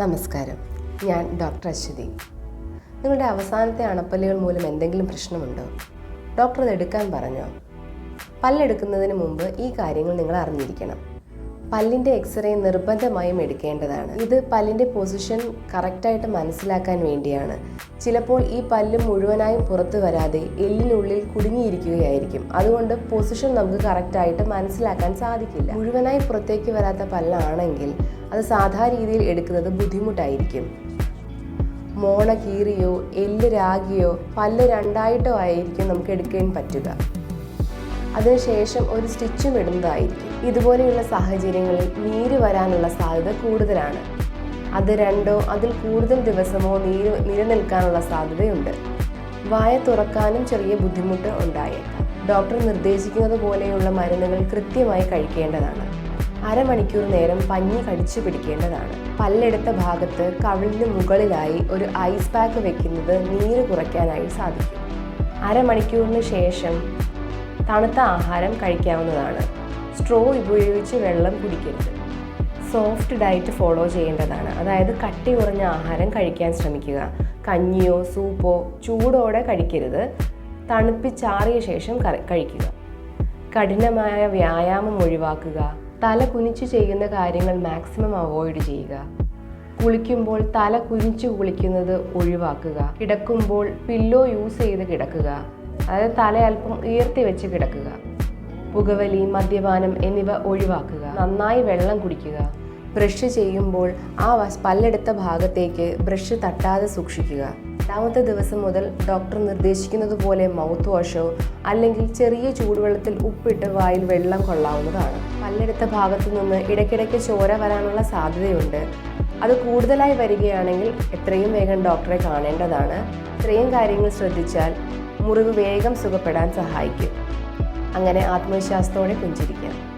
നമസ്കാരം. ഞാൻ ഡോക്ടർ അശ്വതി. നിങ്ങളുടെ അവസാനത്തെ അണപ്പല്ലുകൾ മൂലം എന്തെങ്കിലും പ്രശ്നമുണ്ടോ? ഡോക്ടർ അത് എടുക്കാൻ പറഞ്ഞോ? പല്ലെടുക്കുന്നതിന് മുമ്പ് ഈ കാര്യങ്ങൾ നിങ്ങൾ അറിഞ്ഞിരിക്കണം. പല്ലിന്റെ എക്സ്റേ നിർബന്ധമായും എടുക്കേണ്ടതാണ്. ഇത് പല്ലിന്റെ പൊസിഷൻ കറക്റ്റായിട്ട് മനസ്സിലാക്കാൻ വേണ്ടിയാണ്. ചിലപ്പോൾ ഈ പല്ല് മുഴുവനായും പുറത്തു വരാതെ എല്ലിനുള്ളിൽ കുടുങ്ങിയിരിക്കുകയായിരിക്കും. അതുകൊണ്ട് പൊസിഷൻ നമുക്ക് കറക്റ്റായിട്ട് മനസ്സിലാക്കാൻ സാധിക്കില്ല. മുഴുവനായി പുറത്തേക്ക് വരാത്ത പല്ലാണെങ്കിൽ അത് സാധാരണ രീതിയിൽ എടുക്കുന്നത് ബുദ്ധിമുട്ടായിരിക്കും. മോണ കീറിയോ എല്ല് രാഗിയോ പല്ല് രണ്ടായിട്ടോ ആയിരിക്കും നമുക്ക് എടുക്കാൻ പറ്റുക. അതിനുശേഷം ഒരു സ്റ്റിച്ചും ഇടുന്നതായിരിക്കും ഇതുപോലെയുള്ള സാഹചര്യങ്ങളിൽ നീര് വരാനുള്ള സാധ്യത കൂടുതലാണ്. അത് രണ്ടോ അതിൽ കൂടുതൽ ദിവസമോ നീര് നിലനിൽക്കാനുള്ള സാധ്യതയുണ്ട്. വായ തുറക്കാനും ചെറിയ ബുദ്ധിമുട്ട് ഉണ്ടായേക്കാം. ഡോക്ടർ നിർദ്ദേശിക്കുന്നത് പോലെയുള്ള മരുന്നുകൾ കൃത്യമായി കഴിക്കേണ്ടതാണ്. അരമണിക്കൂർ നേരം പഞ്ഞി കടിച്ചു പിടിക്കേണ്ടതാണ്. പല്ലെടുത്ത ഭാഗത്ത് കവിളിന് മുകളിലായി ഒരു ഐസ് പാക്ക് വെക്കുന്നത് നീര് കുറയ്ക്കാനായി സാധിക്കും. അരമണിക്കൂറിന് ശേഷം തണുത്ത ആഹാരം കഴിക്കാവുന്നതാണ്. സ്ട്രോ ഉപയോഗിച്ച് വെള്ളം കുടിക്കരുത്. സോഫ്റ്റ് ഡയറ്റ് ഫോളോ ചെയ്യേണ്ടതാണ്. അതായത് കട്ടി കുറഞ്ഞ ആഹാരം കഴിക്കാൻ ശ്രമിക്കുക. കഞ്ഞിയോ സൂപ്പോ ചൂടോടെ കഴിക്കരുത്. തണുപ്പിച്ചാറിയ ശേഷം കഴിക്കുക. കഠിനമായ വ്യായാമം ഒഴിവാക്കുക. തല കുനിച്ച് ചെയ്യുന്ന കാര്യങ്ങൾ മാക്സിമം അവോയ്ഡ് ചെയ്യുക. കുളിക്കുമ്പോൾ തല കുനിച്ച് കുളിക്കുന്നത് ഒഴിവാക്കുക. കിടക്കുമ്പോൾ പില്ലോ യൂസ് ചെയ്ത് കിടക്കുക. അതായത് തല അല്പം ഉയർത്തി വെച്ച് കിടക്കുക. പുകവലി മദ്യപാനം എന്നിവ ഒഴിവാക്കുക. നന്നായി വെള്ളം കുടിക്കുക. ബ്രഷ് ചെയ്യുമ്പോൾ ആ പല്ലെടുത്ത ഭാഗത്തേക്ക് ബ്രഷ് തട്ടാതെ സൂക്ഷിക്കുക. രണ്ടാമത്തെ ദിവസം മുതൽ ഡോക്ടർ നിർദ്ദേശിക്കുന്നത് പോലെ മൗത്ത് വാഷോ അല്ലെങ്കിൽ ചെറിയ ചൂടുവെള്ളത്തിൽ ഉപ്പിട്ട് വായിൽ വെള്ളം കൊള്ളാവുന്നതാണ്. പല്ലെടുത്ത ഭാഗത്തു നിന്ന് ഇടയ്ക്കിടയ്ക്ക് ചോര വരാനുള്ള സാധ്യതയുണ്ട്. അത് കൂടുതലായി വരികയാണെങ്കിൽ എത്രയും വേഗം ഡോക്ടറെ കാണേണ്ടതാണ്. ഇത്രയും കാര്യങ്ങൾ ശ്രദ്ധിച്ചാൽ മുറിവ് വേഗം സുഖപ്പെടാൻ സഹായിക്കും. അങ്ങനെ ആത്മവിശ്വാസത്തോടെ പുഞ്ചിരിക്കാം.